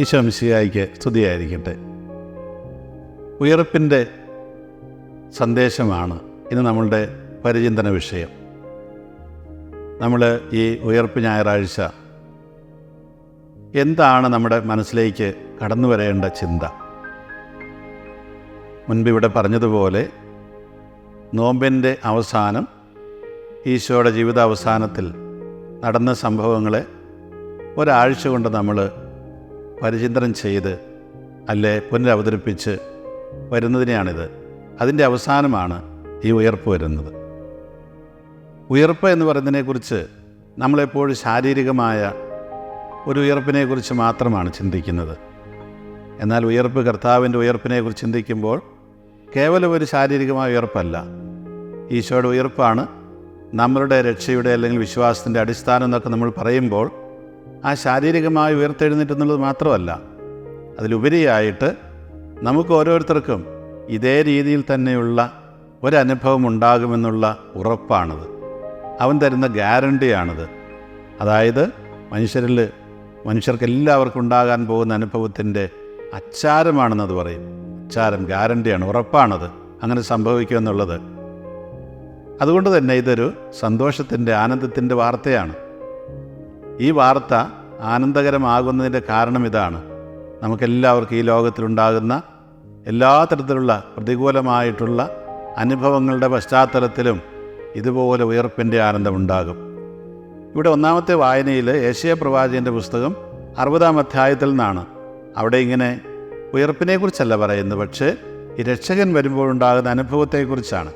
ഈശോ മിശിഹായിക്ക് സ്തുതിയായിരിക്കട്ടെ. ഉയർപ്പിന്റെ സന്ദേശമാണ് ഇന്ന് നമ്മളുടെ പരിചിന്തന വിഷയം. നമ്മൾ ഈ ഉയർപ്പ് ഞായറാഴ്ച എന്താണ് നമ്മുടെ മനസ്സിലേക്ക് കടന്നു വരേണ്ട ചിന്ത? മുൻപിവിടെ പറഞ്ഞതുപോലെ നോമ്പിന്റെ അവസാനം ഈശോയുടെ ജീവിത ജീവിതാവസാനത്തിൽ നടന്ന സംഭവങ്ങളെ ഒരാഴ്ച കൊണ്ട് നമ്മൾ പരിചിന്തനം ചെയ്ത് അല്ലെ പുനരവതരിപ്പിച്ച് വരുന്നതിനെയാണിത്. അതിന്റെ അവസാനമാണ് ഈ ഉയർപ്പ് വരുന്നത്. ഉയർപ്പ് എന്ന് പറയുന്നതിനെക്കുറിച്ച് നമ്മളെപ്പോഴും ശാരീരികമായ ഒരു ഉയർപ്പിനെക്കുറിച്ച് മാത്രമാണ് ചിന്തിക്കുന്നത്. എന്നാൽ ഉയർപ്പ് കർത്താവിന്റെ ഉയർപ്പിനെക്കുറിച്ച് ചിന്തിക്കുമ്പോൾ കേവലം ഒരു ശാരീരികമായ ഉയർപ്പല്ല. ഈശോയുടെ ഉയർപ്പാണ് നമ്മളുടെ രക്ഷയുടെ അല്ലെങ്കിൽ വിശ്വാസത്തിന്റെ അടിസ്ഥാനം എന്നൊക്കെ നമ്മൾ പറയുമ്പോൾ ആ ശാരീരികമായി ഉയർത്തെഴുന്നേറ്റുന്നുള്ളത് മാത്രമല്ല അതിലുപരിയായിട്ട് നമുക്ക് ഓരോരുത്തർക്കും ഇതേ രീതിയിൽ തന്നെയുള്ള ഒരനുഭവം ഉണ്ടാകുമെന്നുള്ള ഉറപ്പാണത്. അവൻ തരുന്ന ഗ്യാരണ്ടിയാണത്. അതായത് മനുഷ്യരിൽ മനുഷ്യർക്ക് എല്ലാവർക്കും ഉണ്ടാകാൻ പോകുന്ന അനുഭവത്തിന്റെ അച്ചാരമാണെന്നത് പറയും. അച്ചാരം ഗ്യാരണ്ടിയാണ് ഉറപ്പാണത്. അങ്ങനെ സംഭവിക്കുമെന്നുള്ളത് അതുകൊണ്ട് തന്നെ ഇതൊരു സന്തോഷത്തിന്റെ ആനന്ദത്തിന്റെ വാർത്തയാണ്. ഈ വാർത്ത ആനന്ദകരമാകുന്നതിന്റെ കാരണം ഇതാണ്. നമുക്കെല്ലാവർക്കും ഈ ലോകത്തിലുണ്ടാകുന്ന എല്ലാ തരത്തിലുള്ള പ്രതികൂലമായിട്ടുള്ള അനുഭവങ്ങളുടെ പശ്ചാത്തലത്തിലും ഇതുപോലെ ഉയർപ്പിന്റെ ആനന്ദമുണ്ടാകും. ഇവിടെ ഒന്നാമത്തെ വായനയിൽ ഏഷ്യ പ്രവാചകന്റെ പുസ്തകം അറുപതാം അധ്യായത്തിൽ നിന്നാണ്. അവിടെ ഇങ്ങനെ ഉയർപ്പിനെക്കുറിച്ചല്ല പറയുന്നത് പക്ഷേ ഈ രക്ഷകൻ വരുമ്പോഴുണ്ടാകുന്ന അനുഭവത്തെക്കുറിച്ചാണ്.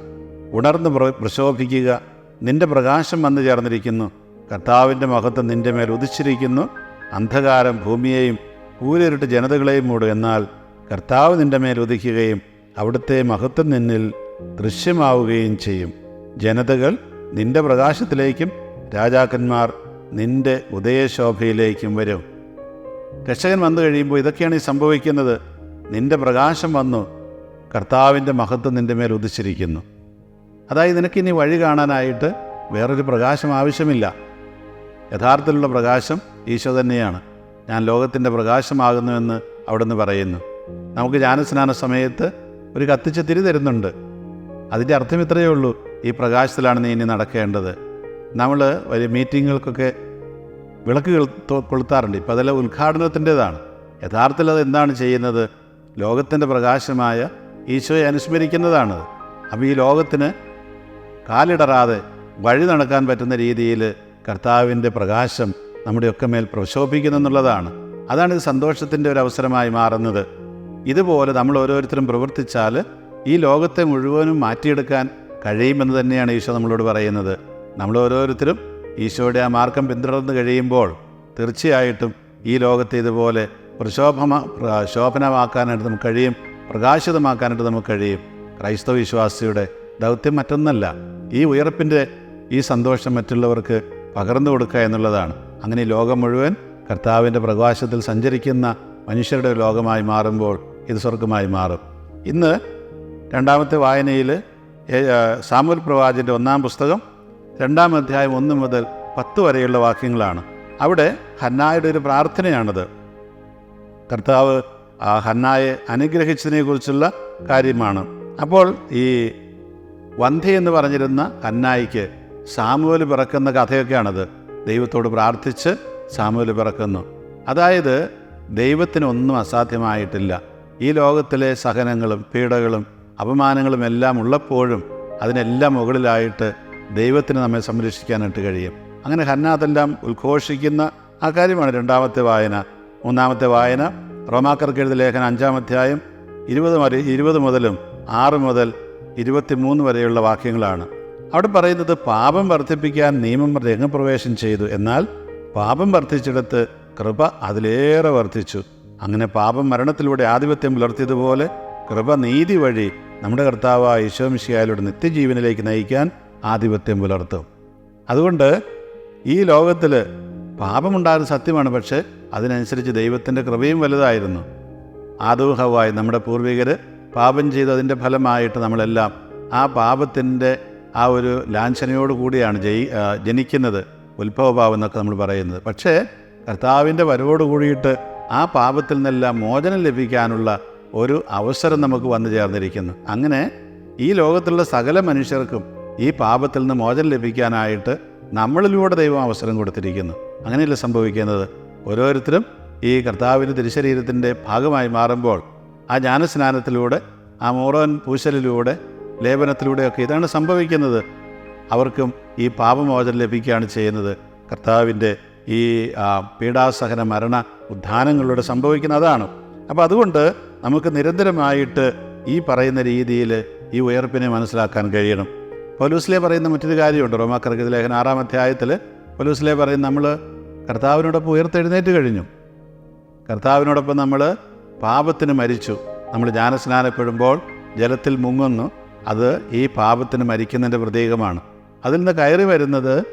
ഉണർന്ന് പ്രശോഭിക്കുക നിന്റെ പ്രകാശം വന്നു ചേർന്നിരിക്കുന്നു കർത്താവിന്റെ മഹത്വം നിന്റെ മേൽ ഉദിച്ചിരിക്കുന്നു. അന്ധകാരം ഭൂമിയെയും കൂരിരുട്ട് ജനതകളെയും മൂടും. എന്നാൽ കർത്താവ് നിന്റെ മേൽ ഉദിക്കുകയും അവിടുത്തെ മഹത്വം നിന്നിൽ ദൃശ്യമാവുകയും ചെയ്യും. ജനതകൾ നിന്റെ പ്രകാശത്തിലേക്കും രാജാക്കന്മാർ നിന്റെ ഉദയശോഭയിലേക്കും വരും. രക്ഷകൻ വന്നു കഴിയുമ്പോൾ ഇതൊക്കെയാണ് ഈ സംഭവിക്കുന്നത്. നിന്റെ പ്രകാശം വന്നു കർത്താവിന്റെ മഹത്വം നിന്റെ മേൽ ഉദിച്ചിരിക്കുന്നു. അതായത് നിനക്കിനി വഴി കാണാനായിട്ട് വേറൊരു പ്രകാശം ആവശ്യമില്ല. യഥാർത്ഥത്തിലുള്ള പ്രകാശം ഈശോ തന്നെയാണ്. ഞാൻ ലോകത്തിന്റെ പ്രകാശമാകുന്നുവെന്ന് അവിടുന്ന് പറയുന്നു. നമുക്ക് ജ്ഞാനസ്നാന സമയത്ത് ഒരു കത്തിച്ച തിരി തരുന്നുണ്ട്. അതിന്റെ അർത്ഥം ഇത്രയേ ഉള്ളൂ. ഈ പ്രകാശത്തിലാണ് നീ ഇനി നടക്കേണ്ടത്. നമ്മൾ വലിയ മീറ്റിങ്ങുകൾക്കൊക്കെ വിളക്കുകൾ കൊളുത്താറുണ്ട്. ഇപ്പോൾ അതെല്ലാം ഉദ്ഘാടനത്തിന്റെതാണ്. യഥാർത്ഥത്തിൽ അത് എന്താണ് ചെയ്യുന്നത്? ലോകത്തിന്റെ പ്രകാശമായ ഈശോയെ അനുസ്മരിക്കുന്നതാണ്. അപ്പോൾ ഈ ലോകത്തിന് കാലിടറാതെ വഴി നടക്കാൻ പറ്റുന്ന രീതിയിൽ കർത്താവിന്റെ പ്രകാശം നമ്മുടെയൊക്കെ മേൽ പ്രശോഭിക്കുന്നു എന്നുള്ളതാണ്. അതാണ് ഇത് സന്തോഷത്തിന്റെ ഒരു അവസരമായി മാറുന്നത്. ഇതുപോലെ നമ്മൾ ഓരോരുത്തരും പ്രവർത്തിച്ചാൽ ഈ ലോകത്തെ മുഴുവനും മാറ്റിയെടുക്കാൻ കഴിയുമെന്ന് തന്നെയാണ് ഈശോ നമ്മളോട് പറയുന്നത്. നമ്മൾ ഓരോരുത്തരും ഈശോയുടെ ആ മാർഗം പിന്തുടർന്ന് കഴിയുമ്പോൾ തീർച്ചയായിട്ടും ഈ ലോകത്തെ ഇതുപോലെ പ്രശോഭമ പ്ര- ശോഭനമാക്കാനായിട്ട് നമുക്ക് കഴിയും പ്രകാശിതമാക്കാനായിട്ട് നമുക്ക് കഴിയും. ക്രൈസ്തവ വിശ്വാസിയുടെ ദൗത്യം മറ്റൊന്നല്ല. ഈ ഉയർപ്പിന്റെ ഈ സന്തോഷം മറ്റുള്ളവർക്ക് പകർന്നു കൊടുക്കുക എന്നുള്ളതാണ്. അങ്ങനെ ലോകം മുഴുവൻ കർത്താവിന്റെ പ്രകാശത്തിൽ സഞ്ചരിക്കുന്ന മനുഷ്യരുടെ ലോകമായി മാറുമ്പോൾ ഇത് സ്വർഗമായി മാറും. ഇന്ന് രണ്ടാമത്തെ വായനയിൽ സാമുൽ പ്രവാചന്റെ ഒന്നാം പുസ്തകം രണ്ടാം അധ്യായം ഒന്ന് മുതൽ പത്ത് വരെയുള്ള വാക്യങ്ങളാണ്. അവിടെ ഹന്നായുടെ ഒരു പ്രാർത്ഥനയാണത്. കർത്താവ് ഹന്നായെ അനുഗ്രഹിച്ചതിനെക്കുറിച്ചുള്ള കാര്യമാണ്. അപ്പോൾ ഈ വന്ധ്യ എന്ന് പറഞ്ഞിരുന്ന ഹന്നായിക്ക് സാമുവൽ പിറക്കുന്ന കഥയൊക്കെയാണത്. ദൈവത്തോട് പ്രാർത്ഥിച്ച് സാമുവൽ പിറക്കുന്നു. അതായത് ദൈവത്തിനൊന്നും അസാധ്യമായിട്ടില്ല. ഈ ലോകത്തിലെ സഹനങ്ങളും പീഡകളും അപമാനങ്ങളും എല്ലാം ഉള്ളപ്പോഴും അതിനെല്ലാം മുകളിലായിട്ട് ദൈവത്തിന് നമ്മെ സംരക്ഷിക്കാനായിട്ട് കഴിയും. അങ്ങനെ ഹന്നാതെല്ലാം ഉദ്ഘോഷിക്കുന്ന ആ കാര്യമാണ് രണ്ടാമത്തെ വായന. മൂന്നാമത്തെ വായന റോമാക്കർക്ക് എഴുതിയ ലേഖനം അഞ്ചാം അധ്യായം ഇരുപത് ഇരുപത് മുതലും ആറ് മുതൽ ഇരുപത്തിമൂന്ന് വരെയുള്ള വാക്യങ്ങളാണ്. അവിടെ പറയുന്നത് പാപം വർദ്ധിപ്പിക്കാൻ നിയമം രംഗപ്രവേശം ചെയ്തു. എന്നാൽ പാപം വർദ്ധിച്ചിടത്ത് കൃപ അതിലേറെ വർദ്ധിച്ചു. അങ്ങനെ പാപം മരണത്തിലൂടെ ആധിപത്യം പുലർത്തിയതുപോലെ കൃപ നീതി വഴി നമ്മുടെ കർത്താവായ ഈശോമിശിയായാലൂടെ നിത്യജീവനിലേക്ക് നയിക്കാൻ ആധിപത്യം പുലർത്തും. അതുകൊണ്ട് ഈ ലോകത്തിൽ പാപമുണ്ടായത് സത്യമാണ് പക്ഷേ അതിനനുസരിച്ച് ദൈവത്തിന്റെ കൃപയും വലുതായിരുന്നു. ആദൂഹവായി നമ്മുടെ പൂർവികർ പാപം ചെയ്തതിന്റെ ഫലമായിട്ട് നമ്മളെല്ലാം ആ പാപത്തിന്റെ ആ ഒരു ലാഞ്ചനയോട് കൂടിയാണ് ജയി ജനിക്കുന്നത്. ഉത്ഭവഭാവം എന്നൊക്കെ നമ്മൾ പറയുന്നത്. പക്ഷേ കർത്താവിന്റെ വരവോട് കൂടിയിട്ട് ആ പാപത്തിൽ നിന്നെല്ലാം മോചനം ലഭിക്കാനുള്ള ഒരു അവസരം നമുക്ക് വന്നു ചേർന്നിരിക്കുന്നു. അങ്ങനെ ഈ ലോകത്തുള്ള സകല മനുഷ്യർക്കും ഈ പാപത്തിൽ നിന്ന് മോചനം ലഭിക്കാനായിട്ട് നമ്മളിലൂടെ ദൈവം അവസരം കൊടുത്തിരിക്കുന്നു. അങ്ങനെയല്ല സംഭവിക്കുന്നത്? ഓരോരുത്തരും ഈ കർത്താവിന്റെ തിരുശരീരത്തിന്റെ ഭാഗമായി മാറുമ്പോൾ ആ ജ്ഞാനസ്നാനത്തിലൂടെ ആ മോറോൻ പൂശലിലൂടെ ലേപനത്തിലൂടെയൊക്കെ ഇതാണ് സംഭവിക്കുന്നത്. അവർക്കും ഈ പാപമോചനം ലഭിക്കുകയാണ് ചെയ്യുന്നത്. കർത്താവിന്റെ ഈ പീഡാസഹന മരണ ഉദ്ധാനങ്ങളിലൂടെ സംഭവിക്കുന്ന അതാണ്. അപ്പോൾ അതുകൊണ്ട് നമുക്ക് നിരന്തരമായിട്ട് ഈ പറയുന്ന രീതിയിൽ ഈ ഉയർപ്പിനെ മനസ്സിലാക്കാൻ കഴിയണം. പൗലൂസിലെ പറയുന്ന മറ്റൊരു കാര്യമുണ്ട്. റോമാക്കർക്ക് ലേഖന ആറാം അധ്യായത്തിൽ പൗലൂസിലെ പറയുന്ന നമ്മൾ കർത്താവിനോടൊപ്പം ഉയർത്തെഴുന്നേറ്റ് കഴിഞ്ഞു. കർത്താവിനോടൊപ്പം നമ്മൾ പാപത്തിന് മരിച്ചു. നമ്മൾ ജ്ഞാനസ്നാനപ്പെടുമ്പോൾ ജലത്തിൽ മുങ്ങുന്നു. അത് ഈ പാപത്തിന് മരിക്കുന്നതിന്റെ പ്രതീകമാണ്. അതിൽ നിന്ന് കയറി വരുന്നത്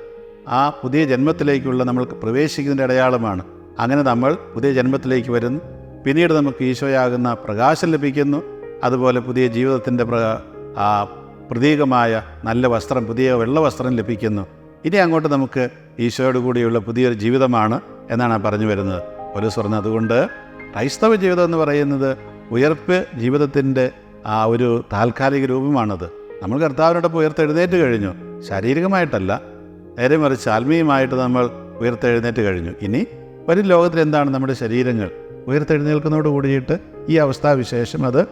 ആ പുതിയ ജന്മത്തിലേക്കുള്ള നമ്മൾ പ്രവേശിക്കുന്നതിന്റെ അടയാളമാണ്. അങ്ങനെ നമ്മൾ പുതിയ ജന്മത്തിലേക്ക് വരുന്നു. പിന്നീട് നമുക്ക് ഈശോയാകുന്ന പ്രകാശം ലഭിക്കുന്നു. അതുപോലെ പുതിയ ജീവിതത്തിന്റെ പ്ര പ്രതീകമായ നല്ല വസ്ത്രം പുതിയ വെള്ള വസ്ത്രം ലഭിക്കുന്നു. ഇനി അങ്ങോട്ട് നമുക്ക് ഈശോയോട് കൂടിയുള്ള പുതിയൊരു ജീവിതമാണ് എന്നാണ് പറഞ്ഞു വരുന്നത്. പോലീസ് പറഞ്ഞത് അതുകൊണ്ട് ക്രൈസ്തവ ജീവിതം എന്ന് പറയുന്നത് ഉയർപ്പ് ജീവിതത്തിന്റെ ആ ഒരു താൽക്കാലിക രൂപമാണത്. നമ്മൾ കർത്താവിനോടൊപ്പം ഉയർത്തെഴുന്നേറ്റ് കഴിഞ്ഞു. ശാരീരികമായിട്ടല്ല നേരെ മറിച്ച് ആത്മീയമായിട്ട് നമ്മൾ ഉയർത്തെഴുന്നേറ്റ് കഴിഞ്ഞു. ഇനി വരും ലോകത്തിൽ എന്താണ് നമ്മുടെ ശരീരങ്ങൾ? ഉയർത്തെഴുന്നേൽക്കുന്നതോട് കൂടിയിട്ട് ഈ അവസ്ഥാവിശേഷം അത്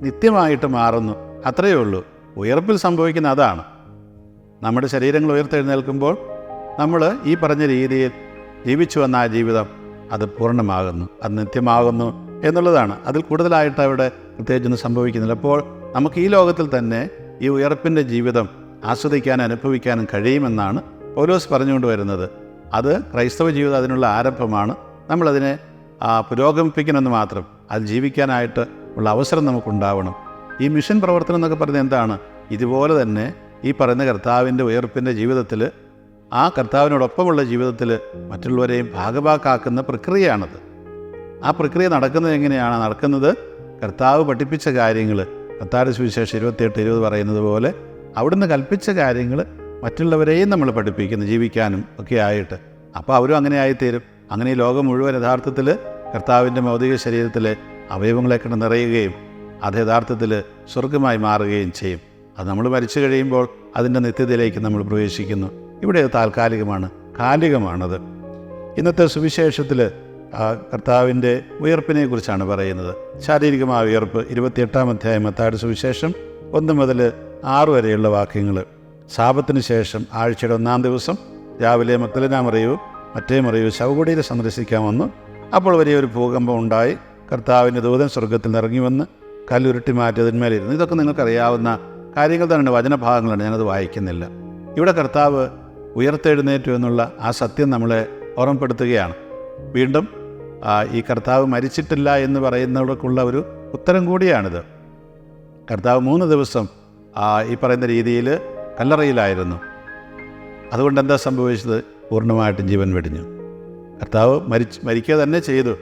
നിത്യമായിട്ട് മാറുന്നു. അത്രയേ ഉള്ളൂ. ഉയർപ്പിൽ സംഭവിക്കുന്ന അതാണ്. നമ്മുടെ ശരീരങ്ങൾ ഉയർത്തെഴുന്നേൽക്കുമ്പോൾ നമ്മൾ ഈ പറഞ്ഞ രീതിയിൽ ജീവിച്ചു വന്ന ആ ജീവിതം അത് പൂർണമാകുന്നു. അത് നിത്യമാകുന്നു. എന്നുള്ളതാണ്. അതിൽ കൂടുതലായിട്ട് അവിടെ പ്രത്യേകിച്ചൊന്നും സംഭവിക്കുന്നില്ല. അപ്പോൾ നമുക്ക് ഈ ലോകത്തിൽ തന്നെ ഈ ഉയർപ്പിന്റെ ജീവിതം ആസ്വദിക്കാനും അനുഭവിക്കാനും കഴിയുമെന്നാണ് പൗലോസ് പറഞ്ഞുകൊണ്ട് വരുന്നത്. അത് ക്രൈസ്തവ ജീവിതം അതിനുള്ള ആരംഭമാണ്. നമ്മളതിനെ പുരോഗമിപ്പിക്കണമെന്ന് മാത്രം അത് ജീവിക്കാനായിട്ട് ഉള്ള അവസരം നമുക്കുണ്ടാവണം. ഈ മിഷൻ പ്രവർത്തനം എന്നൊക്കെ പറയുന്നത് എന്താണ്? ഇതുപോലെ തന്നെ ഈ പറയുന്ന കർത്താവിന്റെ ഉയർപ്പിന്റെ ജീവിതത്തിൽ ആ കർത്താവിനോടൊപ്പമുള്ള ജീവിതത്തിൽ മറ്റുള്ളവരെയും ഭാഗഭാക്കാക്കുന്ന പ്രക്രിയയാണത്. ആ പ്രക്രിയ നടക്കുന്നത് എങ്ങനെയാണ്? നടക്കുന്നത് കർത്താവ് പഠിപ്പിച്ച കാര്യങ്ങൾ കർത്താവ് സുവിശേഷം ഇരുപത്തിയെട്ട് ഇരുപത് പറയുന്നത് പോലെ അവിടുന്ന് കൽപ്പിച്ച കാര്യങ്ങൾ മറ്റുള്ളവരെയും നമ്മൾ പഠിപ്പിക്കുന്നു ജീവിക്കാനും ഒക്കെ ആയിട്ട്. അപ്പോൾ അവരും അങ്ങനെ ആയിത്തീരും. അങ്ങനെ ഈ ലോകം മുഴുവൻ യഥാർത്ഥത്തിൽ കർത്താവിന്റെ ഭൗതിക ശരീരത്തിലെ അവയവങ്ങളെ കണ്ട് നിറയുകയും അത് യഥാർത്ഥത്തിൽ സ്വർഗമായി മാറുകയും ചെയ്യും. അത് നമ്മൾ മരിച്ചു കഴിയുമ്പോൾ അതിന്റെ നിത്യതയിലേക്ക് നമ്മൾ പ്രവേശിക്കുന്നു. ഇവിടെ താൽക്കാലികമാണ് കാലികമാണത്. ഇന്നത്തെ സുവിശേഷത്തിൽ കർത്താവിന്റെ ഉയർപ്പിനെ കുറിച്ചാണ് പറയുന്നത്. ശാരീരികമായ ഉയർപ്പ് ഇരുപത്തിയെട്ടാം അധ്യായം മത്താട് സുവിശേഷം ഒന്ന് മുതൽ ആറ് വരെയുള്ള വാക്യങ്ങൾ. ശാപത്തിന് ശേഷം ആഴ്ചയുടെ ഒന്നാം ദിവസം രാവിലെ മക്തലന മറിയൂ മറ്റേ മറിയൂ ശവകുടിയിൽ സന്ദർശിക്കാൻ വന്നു അപ്പോൾ വലിയൊരു ഭൂകമ്പം ഉണ്ടായി. കർത്താവിന്റെ ദൂതൻ സ്വർഗത്തിൽ ഇറങ്ങി വന്ന് കല്ലുരുട്ടി മാറ്റിയതിന്മേലിരുന്നു ഇതൊക്കെ നിങ്ങൾക്കറിയാവുന്ന കാര്യങ്ങൾ തന്നെയാണ്. വചനഭാഗങ്ങളാണ്. ഞാനത് വായിക്കുന്നില്ല. ഇവിടെ കർത്താവ് ഉയർത്തെഴുന്നേറ്റു എന്നുള്ള ആ സത്യം നമ്മളെ ഓർമ്മപ്പെടുത്തുകയാണ്. വീണ്ടും ആ, ഈ കർത്താവ് മരിച്ചിട്ടില്ല എന്ന് പറയുന്നവർക്കുള്ള ഒരു ഉത്തരം കൂടിയാണിത്. കർത്താവ് മൂന്ന് ദിവസം ഈ പറയുന്ന രീതിയിൽ കല്ലറയിലായിരുന്നു. അതുകൊണ്ട് എന്താ സംഭവിച്ചത്? പൂർണമായിട്ടും ജീവൻ വെടിഞ്ഞു. കർത്താവ് മരിച്ച് മരിക്കുക തന്നെ ചെയ്തു.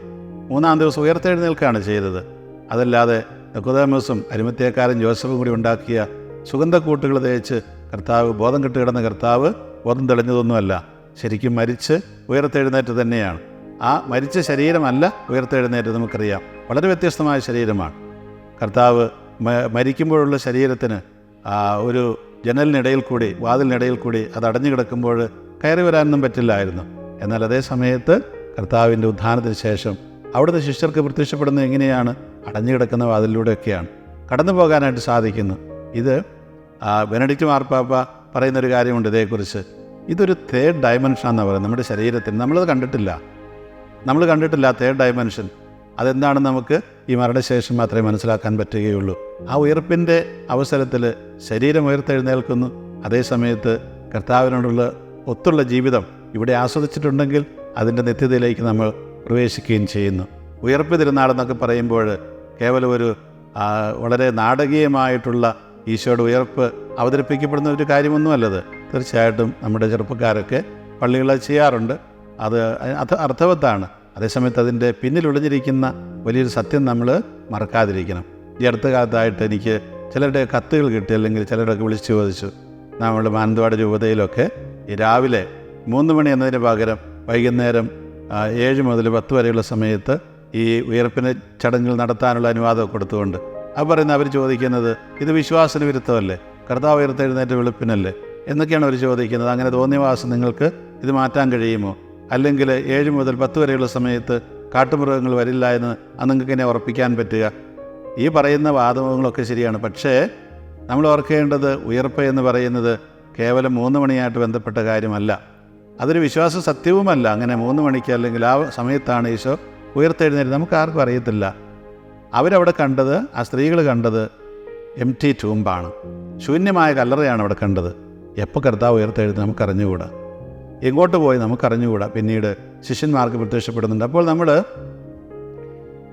മൂന്നാം ദിവസം ഉയർത്തെഴുന്നേൽക്കുകയാണ് ചെയ്തത്. അതല്ലാതെ നിക്കോദേമസും അരിമത്തേക്കാരൻ ജോസഫും കൂടി ഉണ്ടാക്കിയ സുഗന്ധക്കൂട്ടുകൾ തേച്ച് കർത്താവ് ബോധം കെട്ട് കിടന്ന കർത്താവ് ബോധം തെളിഞ്ഞതൊന്നുമല്ല. ശരിക്കും മരിച്ച് ഉയർത്തെഴുന്നേറ്റ് തന്നെയാണ്. ആ മരിച്ച ശരീരമല്ല ഉയർത്തെഴുന്നേറ്റ് നമുക്കറിയാം. വളരെ വ്യത്യസ്തമായ ശരീരമാണ്. കർത്താവ് മരിക്കുമ്പോഴുള്ള ശരീരത്തിന് ഒരു ജനലിനിടയിൽ കൂടി വാതിലിനിടയിൽ കൂടി അത് അടഞ്ഞു കിടക്കുമ്പോൾ കയറി വരാനൊന്നും പറ്റില്ലായിരുന്നു. എന്നാൽ അതേ സമയത്ത് കർത്താവിന്റെ ഉത്ഥാനത്തിന് ശേഷം അവിടുത്തെ ശിഷ്യർക്ക് പ്രത്യക്ഷപ്പെടുന്നത് എങ്ങനെയാണ്? അടഞ്ഞു കിടക്കുന്ന വാതിലിലൂടെയൊക്കെയാണ്. കടന്നു പോകാനായിട്ട് സാധിക്കുന്നു. ഇത് ബെനഡിക്റ്റ് മാർപ്പാപ്പ പറയുന്നൊരു കാര്യമുണ്ട് ഇതേക്കുറിച്ച്. ഇതൊരു തേർഡ് ഡയമെൻഷൻ എന്നാണ് പറയുന്നത്. നമ്മുടെ ശരീരത്തിന് നമ്മളത് കണ്ടിട്ടില്ല. നമ്മൾ കണ്ടിട്ടില്ല തേർഡ് ഡയമെൻഷൻ അതെന്താണെന്ന് നമുക്ക് ഈ മരണശേഷം മാത്രമേ മനസ്സിലാക്കാൻ പറ്റുകയുള്ളൂ. ആ ഉയർപ്പിന്റെ അവസരത്തിൽ ശരീരം ഉയർത്തെഴുന്നേൽക്കുന്നു. അതേ സമയത്ത് കർത്താവിനോടുള്ള ഒത്തുള്ള ജീവിതം ഇവിടെ ആസ്വദിച്ചിട്ടുണ്ടെങ്കിൽ അതിന്റെ നിത്യതയിലേക്ക് നമ്മൾ പ്രവേശിക്കുകയും ചെയ്യുന്നു. ഉയർപ്പ് തിരുനാളെന്നൊക്കെ പറയുമ്പോൾ കേവലം ഒരു വളരെ നാടകീയമായിട്ടുള്ള ഈശോയുടെ ഉയർപ്പ് അവതരിപ്പിക്കപ്പെടുന്ന ഒരു കാര്യമൊന്നുമല്ലത്. തീർച്ചയായിട്ടും നമ്മുടെ ചെറുപ്പക്കാരൊക്കെ പള്ളികളിൽ ചെയ്യാറുണ്ട്. അത് അത് അർത്ഥവത്താണ്. അതേസമയത്ത് അതിന്റെ പിന്നിൽ ഒളിഞ്ഞിരിക്കുന്ന വലിയൊരു സത്യം നമ്മൾ മറക്കാതിരിക്കണം. ഈ അടുത്ത കാലത്തായിട്ട് എനിക്ക് ചിലരുടെ കത്തുകൾ കിട്ടി അല്ലെങ്കിൽ ചിലരൊക്കെ വിളിച്ചു ചോദിച്ചു. നമ്മൾ മാനന്തവാട് രൂപതയിലൊക്കെ രാവിലെ മൂന്ന് മണി എന്നതിന് പകരം വൈകുന്നേരം ഏഴ് മുതൽ പത്ത് വരെയുള്ള സമയത്ത് ഈ ഉയർപ്പിന് ചടങ്ങുകൾ നടത്താനുള്ള അനുവാദം കൊടുത്തുകൊണ്ട് അത് പറയുന്ന അവർ ചോദിക്കുന്നത് ഇത് വിശ്വാസന വിരുദ്ധമല്ലേ? കർത്താവ് ഉയർത്തെഴുന്നേറ്റ് വെളുപ്പിനല്ലേ? എന്നൊക്കെയാണ് അവർ ചോദിക്കുന്നത്. അങ്ങനെ തോന്നിയ വാസം നിങ്ങൾക്ക് ഇത് മാറ്റാൻ കഴിയുമോ? അല്ലെങ്കിൽ ഏഴ് മുതൽ പത്ത് വരെയുള്ള സമയത്ത് കാട്ടുമൃഗങ്ങൾ വരില്ല എന്ന് നിങ്ങൾക്ക് എന്നെ ഉറപ്പിക്കാൻ പറ്റുക. ഈ പറയുന്ന വാദമുഖങ്ങളൊക്കെ ശരിയാണ്. പക്ഷേ നമ്മൾ ഓർക്കേണ്ടത് ഉയർപ്പ് എന്ന് പറയുന്നത് കേവലം മൂന്ന് മണിയായിട്ട് ബന്ധപ്പെട്ട കാര്യമല്ല. അതൊരു വിശ്വാസ സത്യവുമല്ല. അങ്ങനെ മൂന്ന് മണിക്ക് അല്ലെങ്കിൽ ആ സമയത്താണ് ഈശോ ഉയർത്തെഴുന്നേറ്റ്. നമുക്ക് ആർക്കും അറിയത്തില്ല. അവരവിടെ കണ്ടത് ആ സ്ത്രീകൾ കണ്ടത് എം ടി ടൂമ്പാണ് ശൂന്യമായ കല്ലറയാണ് അവിടെ കണ്ടത്. എപ്പോൾ കർത്താവ് ഉയർത്തെഴുതി നമുക്കറിഞ്ഞുകൂടാ. എങ്ങോട്ട് പോയി നമുക്കറിഞ്ഞുകൂടാ? പിന്നീട് ശിഷ്യന്മാർക്ക് പ്രത്യക്ഷപ്പെടുന്നുണ്ട്. അപ്പോൾ നമ്മൾ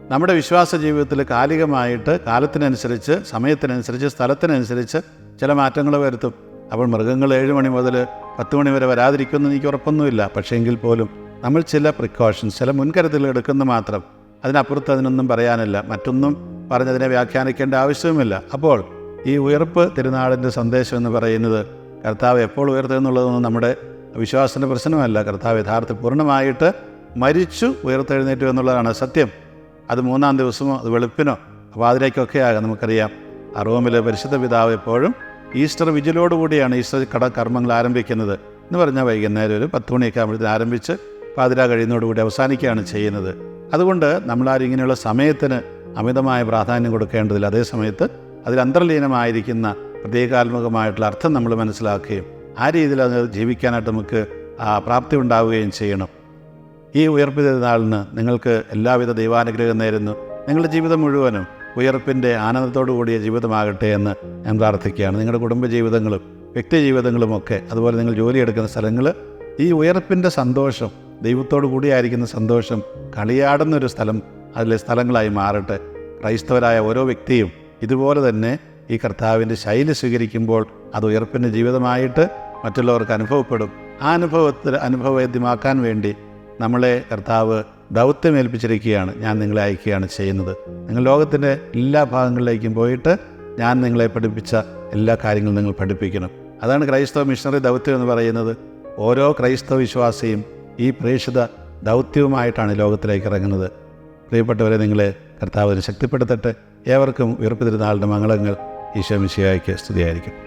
നമ്മുടെ വിശ്വാസ ജീവിതത്തിൽ കാലികമായിട്ട് കാലത്തിനനുസരിച്ച് സമയത്തിനനുസരിച്ച് സ്ഥലത്തിനനുസരിച്ച് ചില മാറ്റങ്ങൾ വരുത്തും. അപ്പോൾ മൃഗങ്ങൾ ഏഴ് മണി മുതൽ പത്ത് മണി വരെ വരാതിരിക്കുമെന്ന് എനിക്ക് ഉറപ്പൊന്നുമില്ല. പക്ഷേ എങ്കിൽ പോലും നമ്മൾ ചില പ്രിക്കോഷൻസ് ചില മുൻകരുതലുകൾ എടുക്കുന്ന മാത്രം അതിനപ്പുറത്ത് അതിനൊന്നും പറയാനില്ല. മറ്റൊന്നും പറഞ്ഞതിനെ വ്യാഖ്യാനിക്കേണ്ട ആവശ്യവുമില്ല. അപ്പോൾ ഈ ഉയർപ്പ് തിരുനാളിന്റെ സന്ദേശം എന്ന് പറയുന്നത് കർത്താവ് എപ്പോൾ ഉയർത്തെന്നുള്ളതൊന്നും നമ്മുടെ വിശ്വാസത്തിന്റെ പ്രശ്നമല്ല. കർത്താവ് യഥാർത്ഥത്തിൽ പൂർണമായിട്ട് മരിച്ചു ഉയർത്തെഴുന്നേറ്റു എന്നുള്ളതാണ് സത്യം. അത് മൂന്നാം ദിവസമോ അത് വെളുപ്പിനോ അപ്പോൾ ആകാം നമുക്കറിയാം. ആ റോമിലെ പരിശുദ്ധ പിതാവ് എപ്പോഴും ഈസ്റ്റർ വിജിലോടുകൂടിയാണ് ഈസ്റ്റർ കട കർമ്മങ്ങൾ ആരംഭിക്കുന്നത്. എന്ന് പറഞ്ഞാൽ വൈകുന്നേരം ഒരു പത്ത് മണിയൊക്കെ ആകുമ്പോഴത്തേന് ആരംഭിച്ച് പാതിര കഴിയുന്നതോടുകൂടി അവസാനിക്കുകയാണ് ചെയ്യുന്നത്. അതുകൊണ്ട് നമ്മളാരും ഇങ്ങനെയുള്ള സമയത്തിന് അമിതമായ പ്രാധാന്യം കൊടുക്കേണ്ടതില്ല. അതേ സമയത്ത് അതിൽ അന്തർലീനമായിരിക്കുന്ന പ്രത്യേകാത്മകമായിട്ടുള്ള അർത്ഥം നമ്മൾ മനസ്സിലാക്കുകയും ആ രീതിയിൽ അത് ജീവിക്കാനായിട്ട് നമുക്ക് പ്രാപ്തി ഉണ്ടാവുകയും ചെയ്യണം. ഈ ഉയർപ്പ് നാളിന് നിങ്ങൾക്ക് എല്ലാവിധ ദൈവാനുഗ്രഹം നേരുന്നു. നിങ്ങളുടെ ജീവിതം മുഴുവനും ഉയർപ്പിന്റെ ആനന്ദത്തോടു കൂടിയ ജീവിതമാകട്ടെ എന്ന് ഞാൻ പ്രാർത്ഥിക്കുകയാണ്. നിങ്ങളുടെ കുടുംബ ജീവിതങ്ങളും ഒക്കെ അതുപോലെ നിങ്ങൾ ജോലിയെടുക്കുന്ന സ്ഥലങ്ങൾ ഈ ഉയർപ്പിന്റെ സന്തോഷം ദൈവത്തോടു കൂടിയായിരിക്കുന്ന സന്തോഷം കളിയാടുന്നൊരു സ്ഥലം അതിലെ സ്ഥലങ്ങളായി മാറട്ടെ. ക്രൈസ്തവരായ ഓരോ വ്യക്തിയും ഇതുപോലെ തന്നെ ഈ കർത്താവിന്റെ ശൈലി സ്വീകരിക്കുമ്പോൾ അത് ഉയർപ്പിന്റെ ജീവിതമായിട്ട് മറ്റുള്ളവർക്ക് അനുഭവപ്പെടും. ആ അനുഭവത്തിൽ അനുഭവവേദ്യമാക്കാൻ വേണ്ടി നമ്മളെ കർത്താവ് ദൗത്യമേൽപ്പിച്ചിരിക്കുകയാണ്. ഞാൻ നിങ്ങളെ അയക്കുകയാണ് ചെയ്യുന്നത്. നിങ്ങൾ ലോകത്തിന്റെ എല്ലാ ഭാഗങ്ങളിലേക്കും പോയിട്ട് ഞാൻ നിങ്ങളെ പഠിപ്പിച്ച എല്ലാ കാര്യങ്ങളും നിങ്ങൾ പഠിപ്പിക്കണം. അതാണ് ക്രൈസ്തവ മിഷണറി ദൗത്യം എന്ന് പറയുന്നത്. ഓരോ ക്രൈസ്തവ വിശ്വാസിയും ഈ പ്രേക്ഷിത ദൗത്യവുമായിട്ടാണ് ലോകത്തിലേക്ക് ഇറങ്ങുന്നത്. പ്രിയപ്പെട്ടവരെ നിങ്ങളെ കർത്താവിനെ ശക്തിപ്പെടുത്തട്ടെ. ഏവർക്കും ഉയർപ്പ് മംഗളങ്ങൾ ഈശോ മിശിയായിക്ക് സ്തുതിയായിരിക്കും